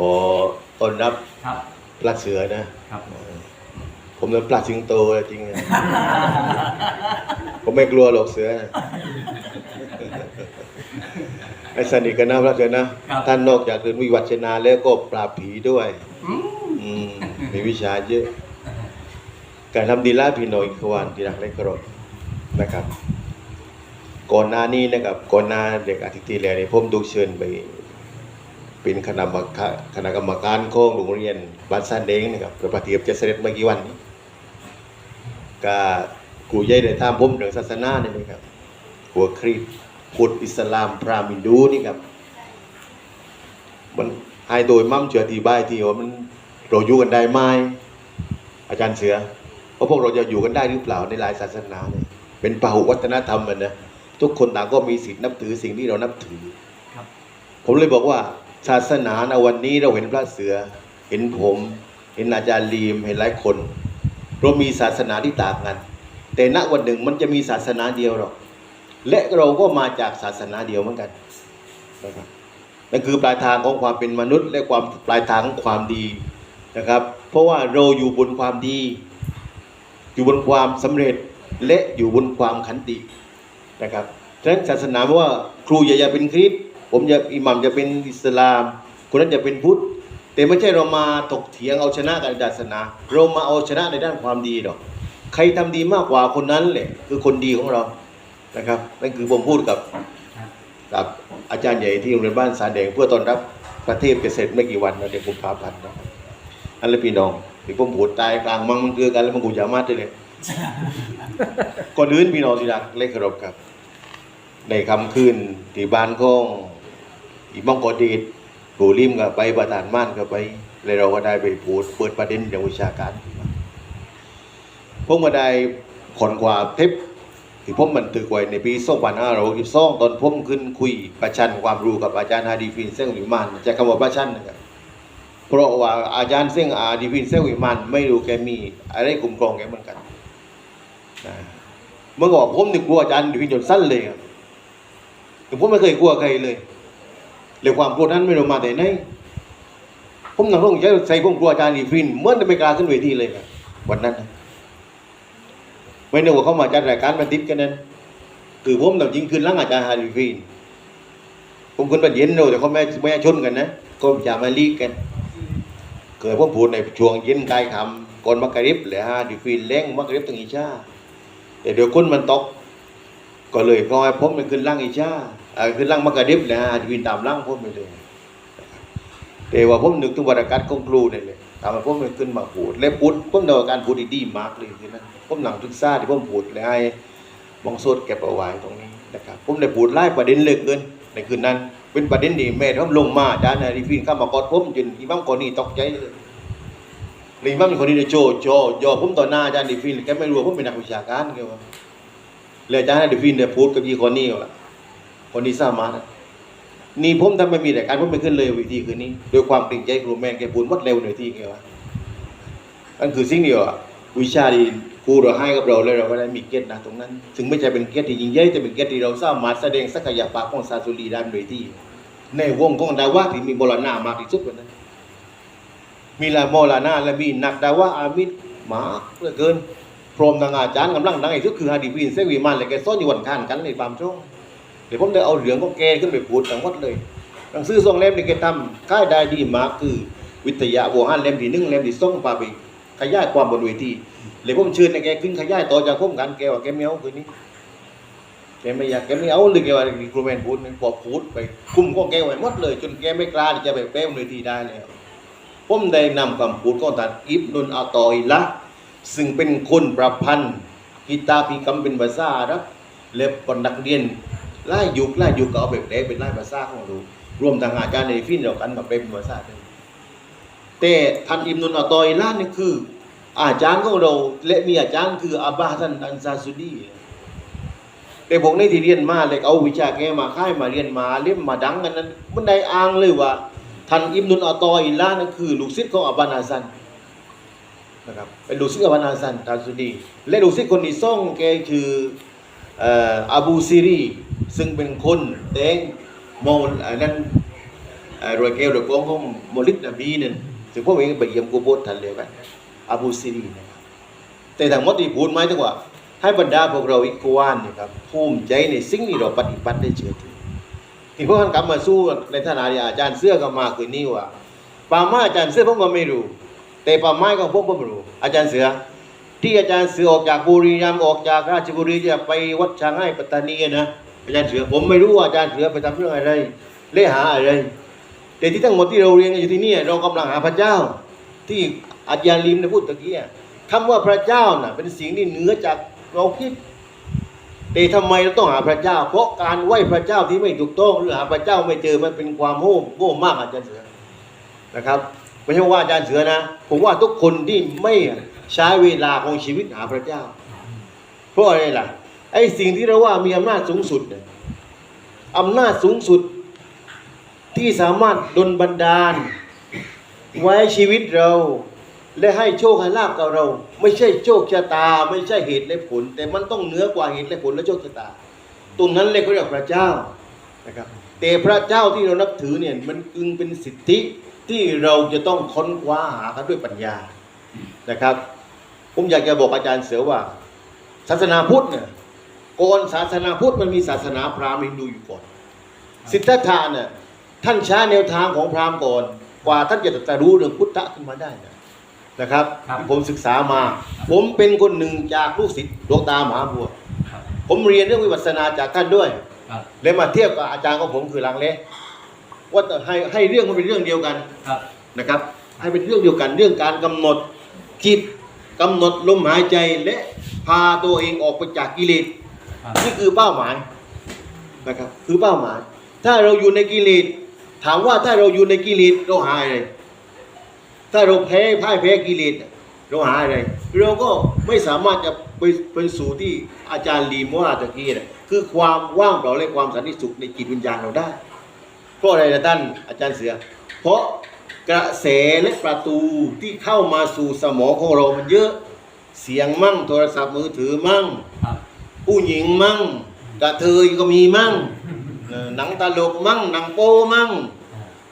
ขอต้อนรับครับ ปลาเสือนะ ครับผมเป็นปลาสิงโตจริงๆผมไม่กลัวหรอกเสือไอ้สนิทกันนะพระเสือนะท่านนอกจากเรียนวิวัฒนาแล้วก็ปราบผีด้วย อืมอืมมีวิชาเยอะ การทำดีละพี่น้อยขวานที่รักและเคารพนะครับ ก่อนหน้านี้นะครับ ก่อนหน้าเด็กอาทิตย์ที่แล้วเนี่ยผมถูกเชิญไป เป็นคณะกรรมการคณะกรรมการของโรงเรียนบ้านซานเดงนะครับพระปฏิบัติจะเสด็จเมื่อกี่วันนี้ก็ครูใหญ่ได้ถามผมเรื่องศาสนาเนี่ยนะครับหัวคริสต์พุทธอิสลามพราหมณ์ฮินดูนี่ครับมันให้โดยมั่มเชื่ออธิบายที่ว่ามันเราอยู่กันได้ไหมอาจารย์เสือว่าพวกเราจะอยู่กันได้หรือเปล่าในหลายศาสนาเนี่ยเป็นปหุวัฒนธรรมมันนะทุกคนต่างก็มีสิทธินับถือสิ่งที่เรานับถือครับผมเลยบอกว่า ศาสนาในวันนี้เราเห็นพระเสือ เห็นผม เห็นอาจารย์ลีม เห็นหลายคนเรามีศาสนาที่ต่างกัน แต่ณวันหนึ่งมันจะมีศาสนาเดียวหรอกและเราก็มาจากศาสนาเดียวเหมือนกันนะครับนั่นคือปลายทางของความเป็นมนุษย์ และความปลายทางของความดีนะครับ เพราะว่าเราอยู่บนความดี อยู่บนความสำเร็จและอยู่บนความขันตินะครับฉะนั้นศาสนาว่าครูอย่าอย่าเป็นคริสต์ ผมจะอิหมัมจะเป็นอิสลาม คนนั้นจะเป็นพุทธ แต่ไม่ใช่เรามาถกเถียงเอาชนะกันในศาสนา เรามาเอาชนะในด้านความดีหรอกใครทำดีมากกว่าคนนั้นแหละคือคนดีของเรานะครับนั่นคือผมพูดกับกับอาจารย์ใหญ่ที่โรงเรียนบ้านสาแดงเพื่อต้อนรับประเทศจะเสร็จไม่กี่วันนะเดือนกุมภาพันธ์นะอันละพี่น้องที่ผมพูดตายกลางมังมันคือกันแล้วมันกูจะมาได้เลยก่อนอื่นพี่น้องที่รักเลขเคารพครับ ในคำคืนที่บ้านของ อีมังกอดีดปูริมกับไปประธานม่านกับไปเลยเราก็ได้ไปพูดเปิดประเด็นอย่างวิชาการผมก็ได้ขอนความเทปที่ผมบันทึกไว้ในปี2562ตอนผมขึ้นคุยประชันความรู้กับอาจารย์ฮาดีฟินเซงวิมานใช้คำว่าประชันนะครับเพราะว่าอาจารย์เซงอาดีฟินเซงวิมานไม่รู้แกมีอะไรกลุ่มกรองแกเหมือนกันนะเมื่อก่อนผมนี่กลัวอาจารย์ดิพินจนสั้นเลยแต่ผมไม่เคยกลัวใครเลย เรื่องความกลัวนั้นไม่รู้มาแต่ไหนผมนั่งร้องใจใส่ผมกลัวอาจารย์ดิพินเหมื่อนจะไม่กล้าขึ้นเวทีเลยครับวันนั้นไม่นึกว่าเขามาจัดรายการมาติดกันนั้นคือผมต้องยิงคืนหลังอาจารย์ฮาริฟินผมขึ้นประเด็นโนแต่เขาไม่ไม่ชนกันนะก็จะมาลีกกัน เกิดผมพูดในช่วงเย็นกายคำก่อนมักริบเลยฮะดิฟินเล้งมักริบตั้งอีชาแต่เดี๋ยวคนมันตก ก็เลยก็ให้ผมไปขึ้นล่างอีชา เอ่อขึ้นล่างมกกะริบเลยฮะดิฟินตามล่างผมไปเลยแต่ว่าผมนึกถึงวรรณกาศของครูเนี่ยเลยทำให้ผมไปขึ้นมาพูด และพูดผมเดาการพูดดีมากเลยทีนั้นผมหนังศึกษาที่ผมพูดเลยให้บองโซดเก็บเอาไว้ตรงนี้นะครับผมได้พูดไล่ประเด็นเหลยเกินในคืนนั้น เป็นประเด็นที่แม่ท่อมลงมาอาจารย์ฮาริฟินข้ามากอดผมจนอีมัมคนนี้ตกใจเลยนี่มันเป็นคนที่โจโจโยผมต่อหน้าอาจารย์ดิฟินแกไม่รู้ว่าผมเป็นนักวิชาการแกว่าเลยอาจารย์ดิฟินเนี่ยพูดกับยี่คนนี้ว่า คนนี้สามารถนี่ผมทำไม่มีแต่การผมไปขึ้นเลยวิธีคืนนี้โดยความเกรงใจครูแมนแกพูดหมดเร็วหน่อยที่แกว่านั่นคือสิ่งเดียวอะวิชาที่ครูเราให้กับเราแล้วเราก็ได้มีเกียรตินะตรงนั้น ถึงไม่ใช่เป็นเกียรติที่ยิ่งใหญ่แต่เป็นเกียรติที่เราสามารถแสดงศักยภาพของซาสุรีได้บนเวทีในวงของดาวะที่มีบรณามากที่สุดวันนั้น มีลาโมลานาและมีนักดาวะอามิดหมาเหลือเกินพรมทางอาจารย์กำลังดังไอ้สุดคือฮาดีฟินเซวีมันเลยแกซ้อนอยู่วันข้านกันในฟามช่วง เดี๋ยวผมได้เอาเหลืองของแกขึ้นไปพูดทั้งหมดเลยหนังสือสองเล่มนี่แกทำค่ายได้ดีมากคือวิทยาโวหันเล่มที่หนึ่งเล่มที่สองพาไปขยายความบนเวทีเลยผมเชิญในแกขึ้นขยายต่อจากผมกันแกว่าแกไม่เอาคืนนี้แกไม่อยากแกไม่เอาเลยแกว่าครูแมนพูดพอพูดไปคุมของแกไว้หมดเลย จนแกไม่กล้าที่จะไปแป้บนเวทีได้แล้วผมได้นำคำพูดของท่านอิบนุนอาตอยละซึ่งเป็นคนประพันธ์กิตาพิกรรมเป็นภาษาอาหรับและคนนักเรียน ไล่ยุคไล่ยุคก็เอาแบบแรกเป็นไล่ภาษาของเรารวมทางอาจารย์ในฟินเดียวกันมาเป็นภาษาเลยแต่ท่านอิบนุนอตอยละนี่คือ อาจารย์ของเราและมีอาจารย์คืออาบาฮันอันซาซุดีแต่ผมในที่เรียนมาเลยเอาวิชาแกมาค่ายมาเรียนมาเล่มมาดังกันนั้นมันได้อ้างเลยว่าท่านอิบนุนอตออิลลานั่นคือลูกศิษย์ของอับานาซันนะครับเป็นลูกศิษย์อับานาซันทาซุดีและลูกศิษย์คนที่สองแกคือ อ่ออบูซีรีซึ่งเป็นคนแต่งโมอันนั้นเอ่อรวยแก้วรวยกองของมลิดนบีนั่นซึ่งพวกเองไปเยี่ยมกูโบสทันเลยไปอาบูซีรีนะครับแต่ทั้งมดที่พูดหมายถึงว่า ให้บรรดาพวกเราอีกกวานเนะครับภูมิใจในสิ่งที่เราปฏิบัติได้เชื่อถือที่พวกท่านกลับมาสู้ในฐานะอาจารย์เสื้อก็มาคือนี่ว่าป่าไม้อาจารย์เสื้อผมก็ไม่รู้ แต่ป่าไม้ของผมผมรู้ อาจารย์เสือ ที่อาจารย์เสือออกจากบุรีรัมย์ออกจากราชบุรีจะไปวัดช้างให้ปัตตานีนะอาจารย์เสือผมไม่รู้ว่าอาจารย์เสือไปทำเรื่องอะไรเล่หาอะไร แต่ที่ทั้งหมดที่เราเรียนอยู่ที่นี่เรากำลังหาพระเจ้า ที่อาจารย์ลิมได้พูดตะกี้อะคำว่าพระเจ้าน่ะเป็นสิ่งที่เหนือจากเราคิดแต่ทำไมเราต้องหาพระเจ้า เพราะการไหว้พระเจ้าที่ไม่ถูกต้องหรือหาพระเจ้าไม่เจอมันเป็นความโง่โง่มากอาจารย์เสือนะครับไม่ใช่ว่าอาจารย์เสือนะ ผมว่าทุกคนที่ไม่ ใช้เวลาของชีวิตหาพระเจ้า เพราะอะไรล่ะ ไอ้สิ่งที่เราว่ามีอำนาจสูงสุดเนี่ยอำนาจสูงสุดที่สามารถดลบันดาล ไว้ชีวิตเรา และให้โชคให้ลาบกับเรา ไม่ใช่โชคชะตา ไม่ใช่เหตุและผล แต่มันต้องเหนือกว่าเหตุและผลและโชคชะตา ตรงนั้นเลยเขาเรียกพระเจ้านะครับแต่พระเจ้าที่เรานับถือเนี่ยมันจึงเป็นสิทธิที่เราจะต้องค้นคว้าหากันด้วยปัญญานะครับ ผมอยากจะบอกอาจารย์เสือว่า ศาสนาพุทธเนี่ยก่อนศาสนาพุทธมันมีศาสนาพราหมณ์ฮินดูอยู่ก่อน สิทธัตถะเนี่ยท่านใช้แนวทางของพราหมณ์ก่อน กว่าท่านจะตรัสรู้เรื่องพุทธะขึ้นมาได้นะนะครับครับที่ผมศึกษามา ผมเป็นคนหนึ่งจากลูกศิษย์ดวงตามหาบัวครับผมเรียนเรื่องวิปัสสนาจากท่านด้วยครับเลยมาเทียบกับอาจารย์ของผมคือลังเลว่าให้ให้เรื่องมันเป็นเรื่องเดียวกันครับนะครับ ให้เป็นเรื่องเดียวกันเรื่องการกำหนดจิต กำหนดลมหายใจและพาตัวเองออกไปจากกิเลสครับนี่คือเป้าหมายนะครับ คือเป้าหมาย ถ้าเราอยู่ในกิเลสถามว่าถ้าเราอยู่ในกิเลสเราหาอะไรถ้าเราแพ้พ่ายแพ้กิเลสเราหาอะไรเราก็ไม่สามารถจะไปไปสู่ที่อาจารย์ลีมว่าตะกี้นะคือความว่างเปล่าและความสันติสุขในจิตวิญญาณเราได้เพราะอะไรนะท่านอาจารย์เสือ เพราะ กระแสและประตูที่เข้ามาสู่สมองของเรามันเยอะ เสียงมั่งโทรศัพท์มือถือมั่งครับผู้หญิงมั่งกระเทยก็มีมั่งเออหนังตลกมั่งหนังโป้มั่ง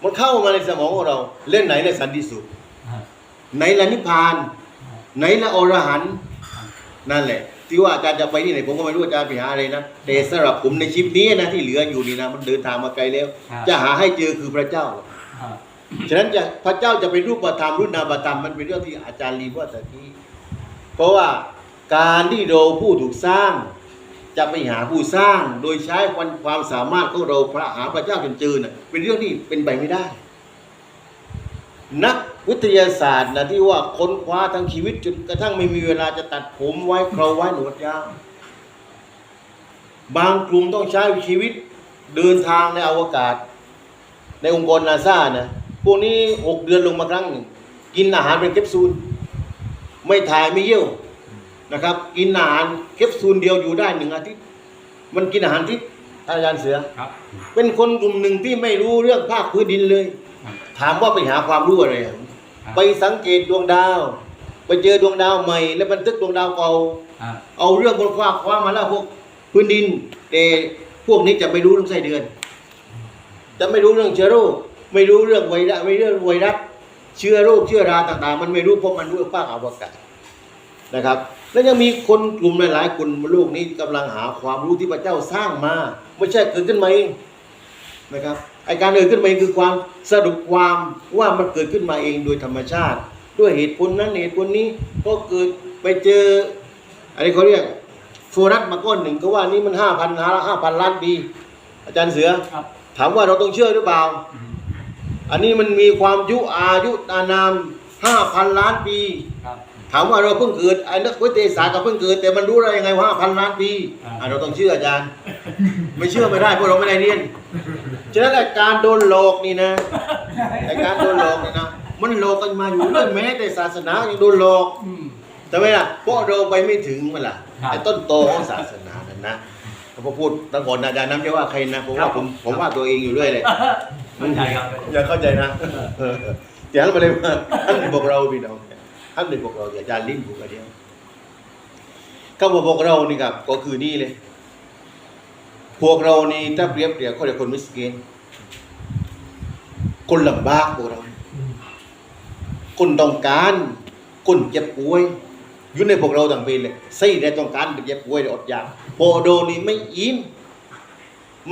มันเข้ามาในสมองของเรา เล่นไหนในสันติสุขครับไหนละนิพพาน ไหนละอรหันต์นั่นแหละ ที่ว่าอาจารย์จะไปที่ไหนผมก็ไม่รู้อาจารย์ไปหาอะไรนะแต่สำหรับผมในชีวิตนี้นะที่เหลืออยู่นี่นะมันเดินทางมาไกลแล้วครับจะหาให้เจอคือพระเจ้าครับ ฉะนั้นจะพระเจ้าจะเป็นรูปธรรมรุ่นนามธรรมมันเป็นเรื่องที่อาจารย์ลีว่าตะกี้เพราะว่าการที่เราผู้ถูกสร้าง จะไปหาผู้สร้าง โดยใช้ความความสามารถของเราพระหาพระเจ้าจนเจอน่ะเป็นเรื่องที่เป็นไปไม่ได้ นักวิทยาศาสตร์นะที่ว่าค้นคว้าทั้งชีวิตจนกระทั่งไม่มีเวลาจะตัดผมไว้เคราไว้หนวดยาวบางกลุ่มต้องใช้ชีวิตเดินทางในอวกาศ ในองค์กรนาซานะ วกนี้หกเดือนลงมาครั้งหนึ่งกินอาหารเป็นแคปซูล ไม่ถ่ายไม่เยี่ยวนะครับ กินอาหารแคปซูลเดียวอยู่ได้หนึ่งอาทิตย์มันกินอาหารทิพย์ท่านอาจารย์เสือ ครับเป็นคนกลุ่มหนึ่งที่ไม่รู้เรื่องภาคพื้นดินเลยครับถามว่าไปหาความรู้อะไรอะครับไปสังเกตดวงดาว ไปเจอดวงดาวใหม่ แล้วบันทึกดวงดาวเก่าครับเอาเรื่องบนฟ้าคว้ามาแล้วพวกพื้นดินแต่พวกนี้จะไม่รู้เรื่องไส้เดือน จะไม่รู้เรื่องเชื้อโรค ไม่รู้เรื่องไวรัสไม่รู้เรื่องไวรัสเชื้อโรคเชื้อราต่าง ๆ มันไม่รู้เพราะมันรู้ภาคอวกาศนะครับ แล้วยังมีคนกลุ่มหลายๆกลุ่มบนโลกนี้กำลังหาความรู้ที่พระเจ้าสร้างมาไม่ใช่เกิดขึ้นมาเองนะครับไอการเกิดขึ้นมาเองคือความสรุปความว่ามันเกิดขึ้นมาเองโดยธรรมชาติ ด้วยเหตุผลนั้นเหตุผลนี้ก็เกิดไปเจออะไรเขาเรียกโฟรัสมาก้อนหนึ่งก็ว่านี่มันห้าพันห้าพันล้านปี อาจารย์เสือครับถามว่าเราต้องเชื่อหรือเปล่า อืมอันนี้มันมีความยุอายุอานามห้าพันล้านปี ครับถามว่าเราเพิ่งเกิดไอ้นักวิทยาศาสตร์ก็เพิ่งเกิด แต่มันรู้ได้ยังไงว่าห้าพันล้านปีอ่าอะเราต้องเชื่ออาจารย์ ไม่เชื่อไม่ได้เพราะเราไม่ได้เรียนฉะนั้นไอ้การโดนหลอกนี่นะไอ้การโดนหลอกนี่นะมันหลอกกันมาอยู่เรื่อยแม้แต่ศาสนายังโดนหลอกอืมทำไมล่ะเพราะเราไปไม่ถึงมันล่ะครับไอ้ต้นโตของศาสนานั่นนะพอพูดตั้งก่อนอาจารย์น้ำจะว่าใครนะผมครัว่าบผมผมว่าตัวเองอยู่เรื่อยเลย เข้าใจครับ อย่าเข้าใจนะเอออย่าให้มาเลยว่าท่านเป็นพวกเราพี่น้องท่านเป็นพวกเราอย่าจารลิ้นผูกกรเดียวคำว่าพวกเรานี่ครับ ก็คือนี่เลย พวกเรานี่ถ้าเปรียบเทียบเขาเรียกคนมิสเกนคนลำบากพวกเรา คนต้องการ คนเจ็บป่วยอยู่ในพวกเราต่างเป็นเลยใส่ได้ต้องการเป็นเจ็บป่วยอดอยากพอโดนี่ไม่อิ่ม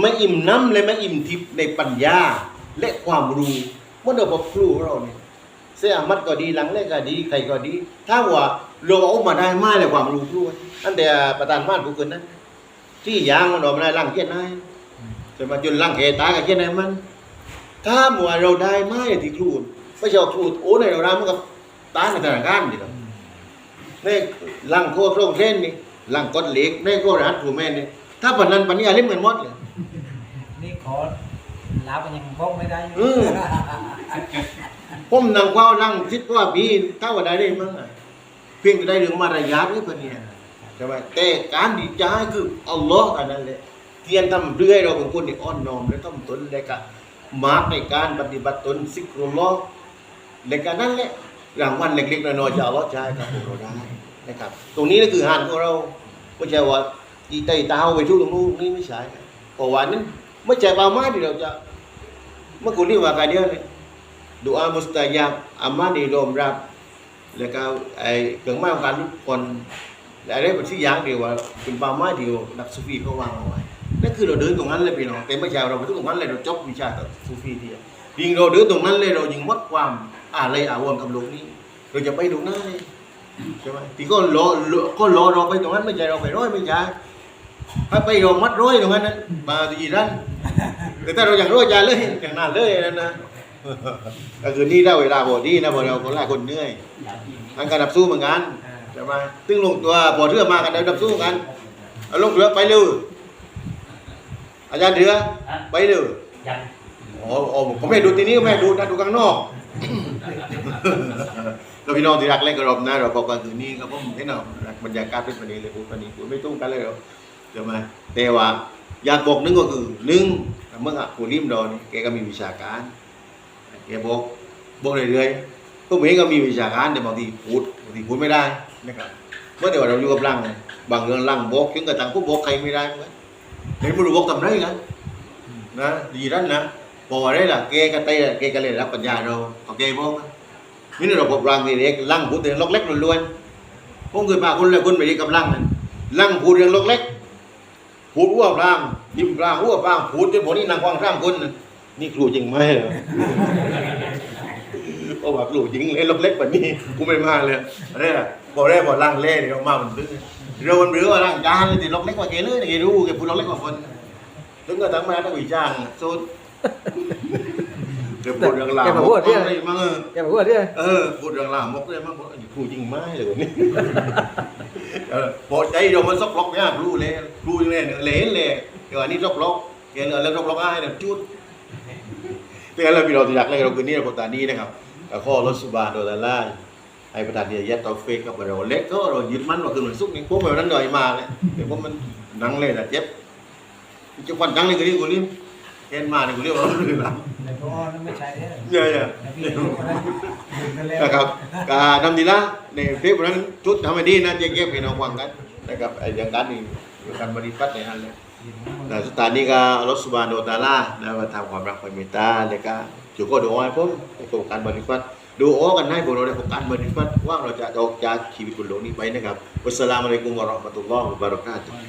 ไม่อิ่มน้ำเลยไม่อิ่มทิพย์ในปัญญา และความรู้เมื่อเราบอกครูเราเนี่ยเสียมัดก็ดีหลังเล่ก็ดีใครก็ดี ถ้าว่าเราเอามาได้ไม่เลยความรู้ครูอันแต่ประธานบ้านผู้คนนั้น ที่ยางมันออกมาได้ร่างเกียนได้จะมาจนร่างเกตายกับเกียนได้มันถ้ามัวเราได้ไม่ที่ครูไม่ใช่เอาครูโอ้ในเราได้มันก็ตายในธนาคารณ์ดีครับในร่างโคตรโรงเทนนี่ร่างกดเหล็กในโครัดผู้แม่นี่ถ้าปันนั้นปันนี้อะไรเหมือนมดเลยนี่ขอ ลาไปยังพกไม่ได้อืม ผมนั่งเฝ้านั่งคิดว่าปีถ้าว่าได้ได้มั้งอะเพียงแต่ได้เรื่องมารยาทนี่เพิ่นเนี่ยใช่ไหมแต่การดีใจคืออัลลอฮ์เท่านั้นแหละเทียนทำเรื่อยเราเป็นคนที่อ่อนน้อมและต้องตนและก็มาร์กในการปฏิบัติตนซิกรุลลอฮ์และการนั้นแหละรางวัลเล็กๆน้อยๆจะเอาลอดใจกับเราได้นะครับ ตรงนี้ก็คือหานของเราไม่ใช่ว่าอีไตเต้าไปทุกตรงนู้นนี่ไม่ใช่เพราะว่านั้นไม่ใช่เปล่าไม้ที่เราจะ เมื่อคุณนี่ว่ากันเดียวเลย doa mustajab amal ni รวมรับ แล้วก็ไอ้เครื่องมาของการทุกคนและอะไรเป็นที่ย่างเดียวว่าเป็นปาหมาเดียวนักซูฟีเขาวางเอาไว้นั่นคือเราเดินตรงนั้นเลยพี่น้องแต่ไม่ใช่เราไปตรงนั้นเลยเราจบวิชากับซูฟีเดียวยิงเราเดินตรงนั้นเลยเรายิงหมดความอะไรอาวรณ์กับโลกนี้ เราจะไปตรงนั้นเลยใช่ไหมที่ก็รอรอก็รอเราไปตรงนั้นไม่ใช่เราไปร้อยไม่ใช่ถ้าไปเรามัดร้อยตรงนั้นนะมาดีรัน แต่ถ้าเราอย่างร้อยใจเลยอย่างนั้นเลยนั่นนะก็คือนี่ได้เวลาพอดีนะพอเราคนแรกคนเหนื่อยทางการดับสู้เหมือนกันใช่ไหมตึงลงตัวพอเรือมากันดับสู้กันเอาลงเรือไปเลยอาจารย์เรือไปเลยยังอ๋อผมไม่ดูทีนี้ไม่ดูนะดูข้างนอกเราพี่น้องที่รักเล่นกระรบนะเราบอกกันคืนนี้ครับผมเห็นเอาบรรยากาศเป็นประเด็นเลยพูดประเด็นพูดไม่ต้องกันเลยหรอกใช่ไหมแต่ว่าอยากบอกนึงก็คือหนึ่ง เมื่ออะผู้ริมดอนแกก็มีวิชาการแกบอกบอกเรื่อยๆพวกเองก็มีวิชาการแต่บางทีพูดบางทีพูดไม่ได้นะครับเมื่อเดี๋ยวเราอยู่กับร่างเนี่ยบางเรื่องร่างบอกถึงกระทั่งพวกบอกใครไม่ได้เหมือนกันเห็นไม่รู้บอกทำไรกันนะดีนั่นนะบอกอะไรล่ะแกก็เตะแกก็เลยรับปัญญาเราโอเคบอกนะนี่เราพบร่างนี่เล็กร่างพูดถึงล็อกเล็กล้วนๆผมเคยพาคนเลยคนไปเรียนกับร่างนั่นร่างพูดเรื่องล็อกเล็กพูดอ้วกร่าง ยิ้มร่างอ้วกร่างพูดจนผมนี่นางควางข้ามคนน่ะนี่ครูจริงไหมเหรอเพราะว่าลูกยิงเล่นลูกเล็กกว่านี้กูไม่มาเลยอันนี้อะบอกได้บอกร่างเล่เนี่ยเรามามันตื้อเรามันหรือว่าร่างการเลยติลูกเล็กกว่าเกเลยเนี่ยแกรู้แกพูดลูกเล็กกว่าคนถึงก็ทั้งมาต้องวิจารณ์สุดเดี๋ยวพูดเรื่องลามกอะไรมั่งเออแกบอกว่าเนี่ยเออพูดเรื่องลามกเลยมั่งบอกครูจริงไหมเลยวันนี้เออพอใจเรามันซอกล็อกเนี่ยรู้เลยรู้ยังไงเนี่ยเล่นเลย เดี๋ยวอันนี้ซอกล็อกเกเนี่ยแล้วซอกล็อกง่ายเนี่ยจุดดังนั้นเราพี่เราจะอยากเล่นเราคืนนี้เราโคตานี้นะครับแต่ข้อรถสุบานโดยตาล่าให้ประธานเดียยัดตอเฟกกับเราเล็กก็เรายึดมันว่าคือมันสุกนี่พวกแบบนั้นหน่อยมาเลยเดี๋ยวพวกมันนังเลยนะเจ็บจะควันนังเลยคืนนี้กูนี่เห็นมาเนี่ยกูเรียกว่าเลยนะในพวกนั้นไม่ใช่เนี่ยเยอะในพี่รู้นะดื่มกันแล้วๆนะครับการทำดีละในเทปนั้นชุดทำให้ดีนะเจ๊เก็บพี่น้องฟังกันนะครับไอ้อย่างการนี่การบริพัตรในนั้นเลย Nah, sudah ni ka Allah Subhanahu Wa Taala na wa ta ความรักความเมตตาแล้วก็อยู่ก็ดูให้ผมในโครงกัสบริวัตดูโอ้กันให้พวกเราในโครงการบริวัตว่าเราจะออกจากชีวิตบนโลกนี้ไปนะครับอัสสลามุอะลัยกุมวะเราะห์มะตุลลอฮ์วะบะเราะกาตุฮ์